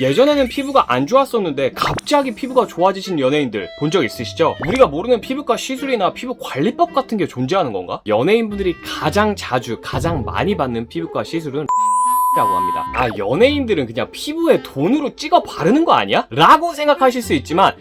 예전에는 피부가 안 좋았었는데 갑자기 피부가 좋아지신 연예인들 본 적 있으시죠? 우리가 모르는 피부과 시술이나 피부 관리법 같은 게 존재하는 건가? 연예인분들이 가장 자주 가장 많이 받는 피부과 시술은 라고 합니다. 아 연예인들은 그냥 피부에 돈으로 찍어 바르는 거 아니야? 라고 생각하실 수 있지만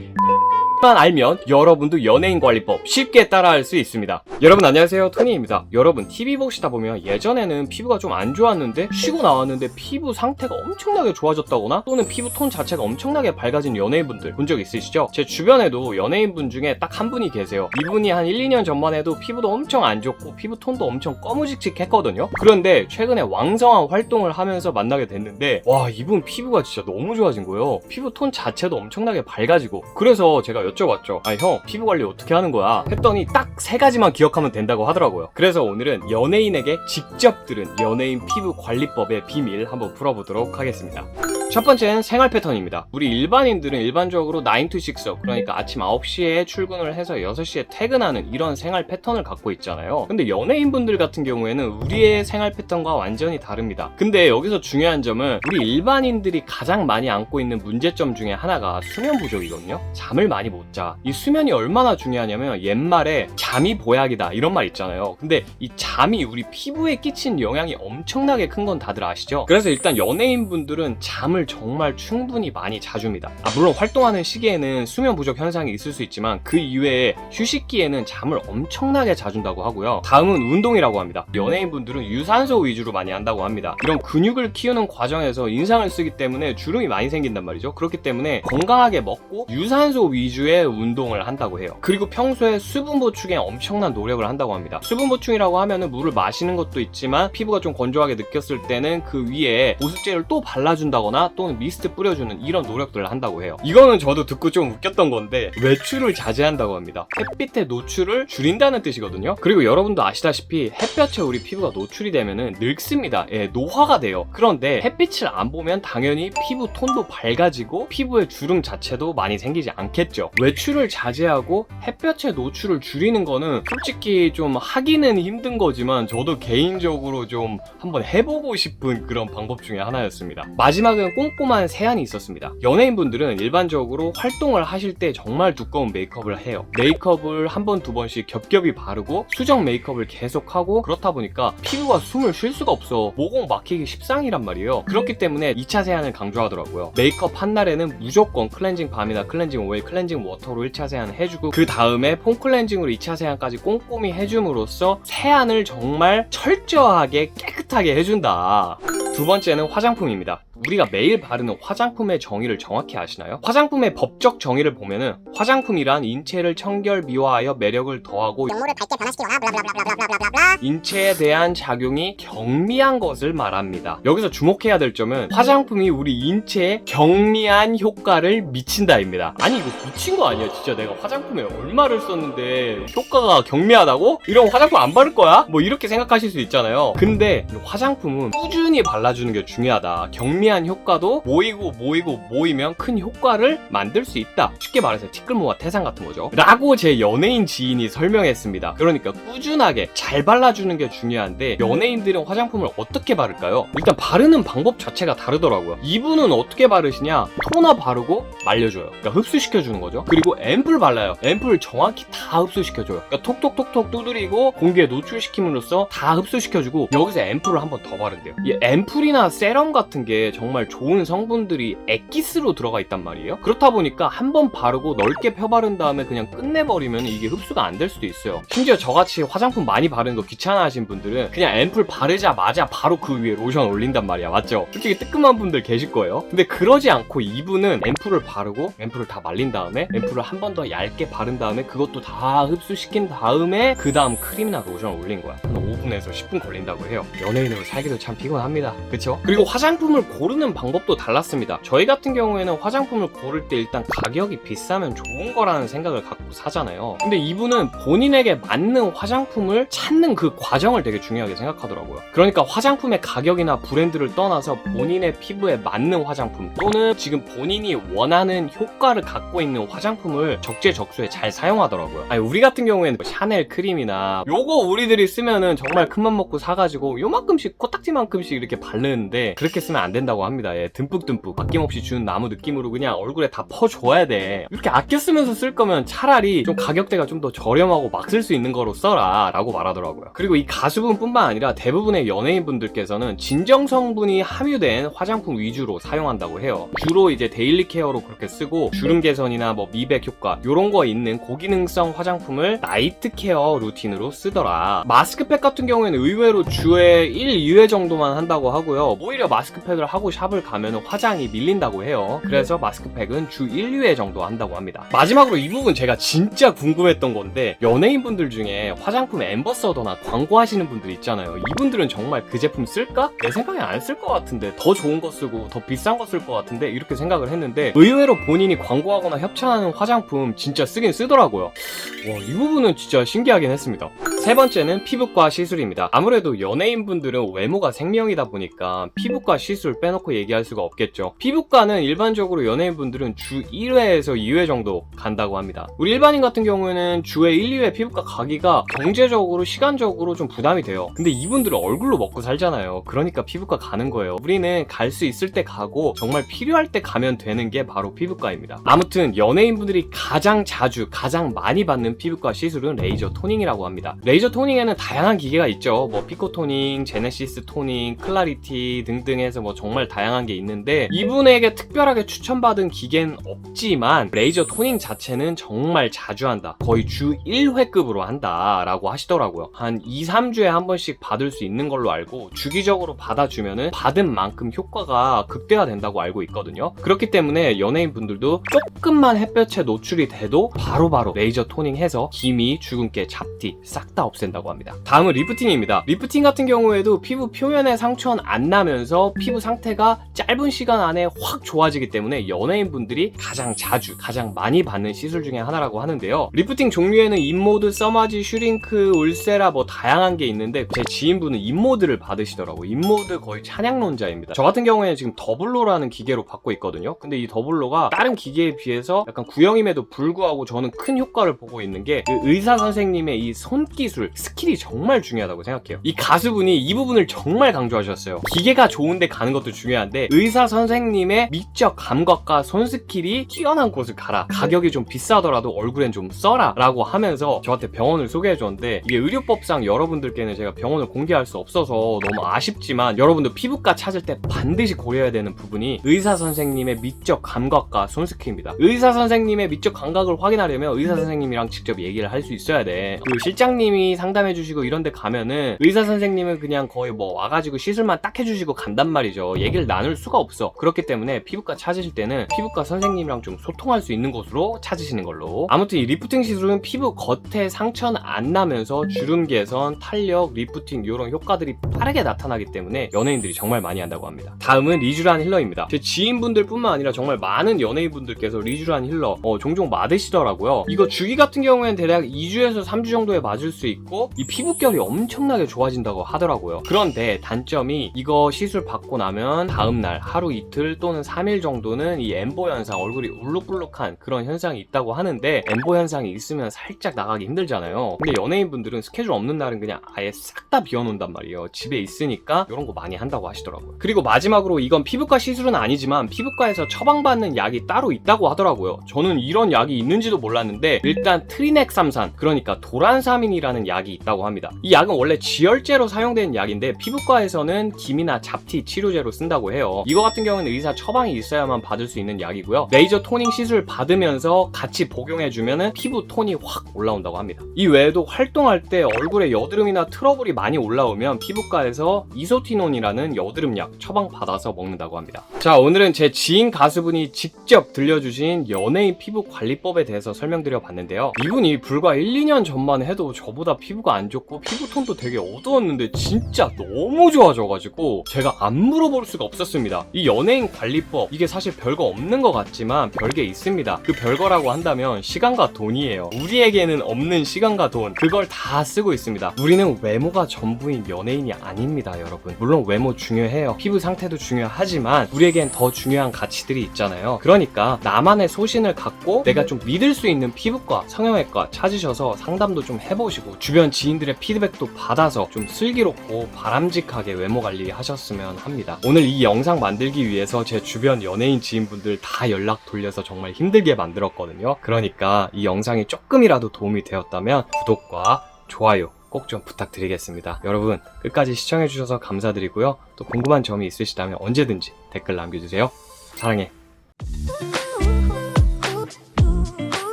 만 알면 여러분도 연예인 관리법 쉽게 따라할 수 있습니다. 여러분 안녕하세요 토니입니다. 여러분 TV 보시다 보면 예전에는 피부가 좀 안 좋았는데 쉬고 나왔는데 피부 상태가 엄청나게 좋아졌다거나 또는 피부 톤 자체가 엄청나게 밝아진 연예인분들 본 적 있으시죠? 제 주변에도 연예인분 중에 딱 한 분이 계세요. 이분이 한 1, 2년 전만 해도 피부도 엄청 안 좋고 피부 톤도 엄청 꺼무직직했거든요. 그런데 최근에 왕성한 활동을 하면서 만나게 됐는데 와 이분 피부가 진짜 너무 좋아진 거예요. 피부 톤 자체도 엄청나게 밝아지고 그래서 제가 여쭤봤죠. 아 형 피부 관리 어떻게 하는 거야? 했더니 딱 세 가지만 기억하면 된다고 하더라고요. 그래서 오늘은 연예인에게 직접 들은 연예인 피부 관리법의 비밀 한번 풀어보도록 하겠습니다. 첫 번째는 생활 패턴입니다. 우리 일반인들은 일반적으로 9 to 6, 그러니까 아침 9시에 출근을 해서 6시에 퇴근하는 이런 생활 패턴을 갖고 있잖아요. 근데 연예인분들 같은 경우에는 우리의 생활 패턴과 완전히 다릅니다. 근데 여기서 중요한 점은 우리 일반인들이 가장 많이 안고 있는 문제점 중에 하나가 수면 부족이거든요. 잠을 많이 못 자. 이 수면이 얼마나 중요하냐면 옛말에 잠이 보약이다 이런 말 있잖아요. 근데 이 잠이 우리 피부에 끼친 영향이 엄청나게 큰 건 다들 아시죠? 그래서 일단 연예인분들은 잠을 정말 충분히 많이 자줍니다. 아, 물론 활동하는 시기에는 수면 부족 현상이 있을 수 있지만 그 이외에 휴식기에는 잠을 엄청나게 자준다고 하고요. 다음은 운동이라고 합니다. 연예인분들은 유산소 위주로 많이 한다고 합니다. 이런 근육을 키우는 과정에서 인상을 쓰기 때문에 주름이 많이 생긴단 말이죠. 그렇기 때문에 건강하게 먹고 유산소 위주의 운동을 한다고 해요. 그리고 평소에 수분 보충에 엄청난 노력을 한다고 합니다. 수분 보충이라고 하면은 물을 마시는 것도 있지만 피부가 좀 건조하게 느꼈을 때는 그 위에 보습제를 또 발라준다거나 또는 미스트 뿌려주는 이런 노력들을 한다고 해요. 이거는 저도 듣고 좀 웃겼던 건데 외출을 자제한다고 합니다. 햇빛의 노출을 줄인다는 뜻이거든요. 그리고 여러분도 아시다시피 햇볕에 우리 피부가 노출이 되면은 늙습니다. 예, 노화가 돼요. 그런데 햇빛을 안 보면 당연히 피부 톤도 밝아지고 피부의 주름 자체도 많이 생기지 않겠죠. 외출을 자제하고 햇볕의 노출을 줄이는 거는 솔직히 좀 하기는 힘든 거지만 저도 개인적으로 좀 한번 해보고 싶은 그런 방법 중에 하나였습니다. 마지막은 꼼꼼한 세안이 있었습니다. 연예인분들은 일반적으로 활동을 하실 때 정말 두꺼운 메이크업을 해요. 메이크업을 한 번, 두 번씩 겹겹이 바르고 수정 메이크업을 계속하고 그렇다 보니까 피부가 숨을 쉴 수가 없어. 모공 막히기 십상이란 말이에요. 그렇기 때문에 2차 세안을 강조하더라고요. 메이크업 한 날에는 무조건 클렌징 밤이나 클렌징 오일, 클렌징 워터로 1차 세안을 해주고 그 다음에 폼 클렌징으로 2차 세안까지 꼼꼼히 해줌으로써 세안을 정말 철저하게 깨끗하게 해준다. 두 번째는 화장품입니다. 우리가 매일 바르는 화장품의 정의를 정확히 아시나요? 화장품의 법적 정의를 보면은 화장품이란 인체를 청결 미화하여 매력을 더하고 용모를 밝게 변화시키거나 블라블라블라블라블라블라 인체에 대한 작용이 경미한 것을 말합니다. 여기서 주목해야 될 점은 화장품이 우리 인체에 경미한 효과를 미친다입니다. 아니 이거 미친 거 아니야? 진짜 내가 화장품에 얼마를 썼는데 효과가 경미하다고? 이런 화장품 안 바를 거야? 뭐 이렇게 생각하실 수 있잖아요. 근데 이 화장품은 꾸준히 발라주는 게 중요하다. 경미 한 효과도 모이고 모이고 모이면 큰 효과를 만들 수 있다. 쉽게 말해서 티끌모아 태산 같은 거죠. 라고 제 연예인 지인이 설명했습니다. 그러니까 꾸준하게 잘 발라주는 게 중요한데 연예인들은 화장품을 어떻게 바를까요? 일단 바르는 방법 자체가 다르더라고요. 이분은 어떻게 바르시냐? 토너 바르고 말려줘요. 그러니까 흡수시켜주는 거죠. 그리고 앰플 발라요. 앰플을 정확히 다 흡수시켜줘요. 그러니까 톡톡톡톡 두드리고 공기에 노출시킴으로써 다 흡수시켜주고 여기서 앰플을 한 번 더 바른대요. 이 앰플이나 세럼 같은 게 정말 좋은 성분들이 액기스로 들어가 있단 말이에요. 그렇다 보니까 한 번 바르고 넓게 펴 바른 다음에 그냥 끝내버리면 이게 흡수가 안 될 수도 있어요. 심지어 저같이 화장품 많이 바르는 거 귀찮아 하신 분들은 그냥 앰플 바르자마자 바로 그 위에 로션 올린단 말이야. 맞죠? 솔직히 뜨끔한 분들 계실 거예요. 근데 그러지 않고 이분은 앰플을 바르고 앰플을 다 말린 다음에 앰플을 한 번 더 얇게 바른 다음에 그것도 다 흡수시킨 다음에 그 다음 크림이나 로션을 올린 거야. 한 5분에서 10분 걸린다고 해요. 연예인으로 살기도 참 피곤합니다. 그쵸? 그리고 화장품을 고르는 방법도 달랐습니다. 저희 같은 경우에는 화장품을 고를 때 일단 가격이 비싸면 좋은 거라는 생각을 갖고 사잖아요. 근데 이분은 본인에게 맞는 화장품을 찾는 그 과정을 되게 중요하게 생각하더라고요. 그러니까 화장품의 가격이나 브랜드를 떠나서 본인의 피부에 맞는 화장품 또는 지금 본인이 원하는 효과를 갖고 있는 화장품을 적재적소에 잘 사용하더라고요. 아니 우리 같은 경우에는 뭐 샤넬 크림이나 요거 우리들이 쓰면은 정말 큰맘 먹고 사가지고 요만큼씩 코딱지만큼씩 이렇게 바르는데 그렇게 쓰면 안 된다고 합니다. 예, 듬뿍듬뿍 아낌없이 주는 나무 느낌으로 그냥 얼굴에 다 퍼줘야 돼. 이렇게 아껴 쓰면서 쓸 거면 차라리 좀 가격대가 좀 더 저렴하고 막 쓸 수 있는 거로 써라 라고 말하더라고요. 그리고 이 가수분뿐만 아니라 대부분의 연예인분들께서는 진정 성분이 함유된 화장품 위주로 사용한다고 해요. 주로 이제 데일리 케어로 그렇게 쓰고 주름 개선이나 뭐 미백 효과 요런 거 있는 고기능성 화장품을 나이트 케어 루틴으로 쓰더라. 마스크팩 같은 경우에는 의외로 주에 1, 2회 정도만 한다고 하고요. 오히려 마스크팩을 하고 샵을 가면 화장이 밀린다고 해요. 그래서 마스크팩은 주 1, 2회 정도 한다고 합니다. 마지막으로 이 부분 제가 진짜 궁금했던 건데 연예인분들 중에 화장품 엠버서더나 광고하시는 분들 있잖아요. 이분들은 정말 그 제품 쓸까? 내 생각에 안 쓸 것 같은데 더 좋은 거 쓰고 더 비싼 거 쓸 것 같은데 이렇게 생각을 했는데 의외로 본인이 광고하거나 협찬하는 화장품 진짜 쓰긴 쓰더라고요. 와, 이 부분은 진짜 신기하긴 했습니다. 세 번째는 피부과 시술입니다. 아무래도 연예인분들은 외모가 생명이다 보니까 피부과 시술 빼놓고 얘기할 수가 없겠죠. 피부과는 일반적으로 연예인분들은 주 1회에서 2회 정도 간다고 합니다. 우리 일반인 같은 경우에는 주에 1, 2회 피부과 가기가 경제적으로, 시간적으로 좀 부담이 돼요. 근데 이분들은 얼굴로 먹고 살잖아요. 그러니까 피부과 가는 거예요. 우리는 갈 수 있을 때 가고 정말 필요할 때 가면 되는 게 바로 피부과입니다. 아무튼 연예인분들이 가장 자주, 가장 많이 받는 피부과 시술은 레이저 토닝이라고 합니다. 레이저 토닝에는 다양한 기계가 있죠. 뭐 피코 토닝, 제네시스 토닝, 클라리티 등등 해서 뭐 정말 다양한 게 있는데 이분에게 특별하게 추천받은 기계는 없지만 레이저 토닝 자체는 정말 자주 한다. 거의 주 1회급으로 한다라고 하시더라고요. 한 2, 3주에 한 번씩 받을 수 있는 걸로 알고 주기적으로 받아주면은 받은 만큼 효과가 극대화된다고 알고 있거든요. 그렇기 때문에 연예인분들도 조금만 햇볕에 노출이 돼도 바로바로 레이저 토닝 해서 기미, 주근깨, 잡티 싹 다 없앤다고 합니다. 다음은 리프팅입니다. 리프팅 같은 경우에도 피부 표면에 상처는 안 나면서 피부 상태가 짧은 시간 안에 확 좋아지기 때문에 연예인분들이 가장 자주, 가장 많이 받는 시술 중에 하나라고 하는데요. 리프팅 종류에는 인모드, 써마지, 슈링크, 울세라 뭐 다양한 게 있는데 제 지인분은 인모드를 받으시더라고요. 인모드 거의 찬양론자입니다. 저 같은 경우에는 지금 더블로라는 기계로 받고 있거든요. 근데 이 더블로가 다른 기계에 비해서 약간 구형임에도 불구하고 저는 큰 효과를 보고 있는 게 그 의사 선생님의 이 손기술, 스킬이 정말 중요하다고 생각해요. 이 가수분이 이 부분을 정말 강조하셨어요. 기계가 좋은데 가는 것도 중요한데 의사 선생님의 미적 감각과 손 스킬이 뛰어난 곳을 가라. 가격이 좀 비싸더라도 얼굴엔 좀 써라. 라고 하면서 저한테 병원을 소개해 줬는데 이게 의료법상 여러분들께는 제가 병원을 공개할 수 없어서 너무 아쉽지만 여러분들 피부과 찾을 때 반드시 고려해야 되는 부분이 의사 선생님의 미적 감각과 손 스킬입니다. 의사 선생님의 미적 감각을 확인하려면 의사 선생님이랑 직접 얘기를 할 수 있어야 돼. 그 실장님이 상담해 주시고 이런 데 가면은 의사 선생님은 그냥 거의 뭐 와가지고 시술만 딱 해주시고 간단 말이죠. 얘기를 나눌 수가 없어. 그렇기 때문에 피부과 찾으실 때는 피부과 선생님이랑 좀 소통할 수 있는 곳으로 찾으시는 걸로. 아무튼 이 리프팅 시술은 피부 겉에 상처는 안 나면서 주름 개선, 탄력, 리프팅 이런 효과들이 빠르게 나타나기 때문에 연예인들이 정말 많이 한다고 합니다. 다음은 리쥬란 힐러입니다. 제 지인분들뿐만 아니라 정말 많은 연예인분들께서 리쥬란 힐러 어, 종종 맞으시더라고요. 이거 주기 같은 경우에는 대략 2주에서 3주 정도에 맞을 수 있고 이 피부결이 엄청나게 좋아진다고 하더라고요. 그런데 단점이 이거 시술 받고 나면 다음날 하루 이틀 또는 3일 정도는 이 엠보 현상 얼굴이 울룩불룩한 그런 현상이 있다고 하는데 엠보 현상이 있으면 살짝 나가기 힘들잖아요. 근데 연예인분들은 스케줄 없는 날은 그냥 아예 싹 다 비워놓는단 말이에요. 집에 있으니까 이런 거 많이 한다고 하시더라고요. 그리고 마지막으로 이건 피부과 시술은 아니지만 피부과에서 처방받는 약이 따로 있다고 하더라고요. 저는 이런 약이 있는지도 몰랐는데 일단 트리넥삼산 그러니까 도란사민이라는 약이 있다고 합니다. 이 약은 원래 지혈제로 사용되는 약인데 피부과에서는 기미나 잡티 치료제로 쓴다고 해요. 이거 같은 경우는 의사 처방이 있어야만 받을 수 있는 약이고요. 레이저 토닝 시술 받으면서 같이 복용해주면은 피부 톤이 확 올라온다고 합니다. 이 외에도 활동할 때 얼굴에 여드름이나 트러블이 많이 올라오면 피부과에서 이소티논이라는 여드름 약 처방 받아서 먹는다고 합니다. 자 오늘은 제 지인 가수분이 직접 들려주신 연예인 피부 관리법에 대해서 설명드려 봤는데요. 이분이 불과 1, 2년 전만 해도 저보다 피부가 안 좋고 피부톤도 되게 어두웠는데 진짜 너무 좋아져가지고 제가 안 물어볼 수가 없었습니다. 이 연예인 관리법 이게 사실 별거 없는 것 같지만 별게 있습니다. 그 별거라고 한다면 시간과 돈이에요. 우리에게는 없는 시간과 돈 그걸 다 쓰고 있습니다. 우리는 외모가 전부인 연예인이 아닙니다, 여러분. 물론 외모 중요해요. 피부 상태도 중요하지만 우리에겐 더 중요한 가치들이 있잖아요. 그러니까 나만의 소신을 갖고 내가 좀 믿을 수 있는 피부과, 성형외과 찾으셔서 상담도 좀 해보시고 주변 지인들의 피드백 피드백도 받아서 좀 슬기롭고 바람직하게 외모 관리 하셨으면 합니다. 오늘 이 영상 만들기 위해서 제 주변 연예인 지인분들 다 연락 돌려서 정말 힘들게 만들었거든요. 그러니까 이 영상이 조금이라도 도움이 되었다면 구독과 좋아요 꼭 좀 부탁드리겠습니다. 여러분 끝까지 시청해주셔서 감사드리고요. 또 궁금한 점이 있으시다면 언제든지 댓글 남겨주세요. 사랑해.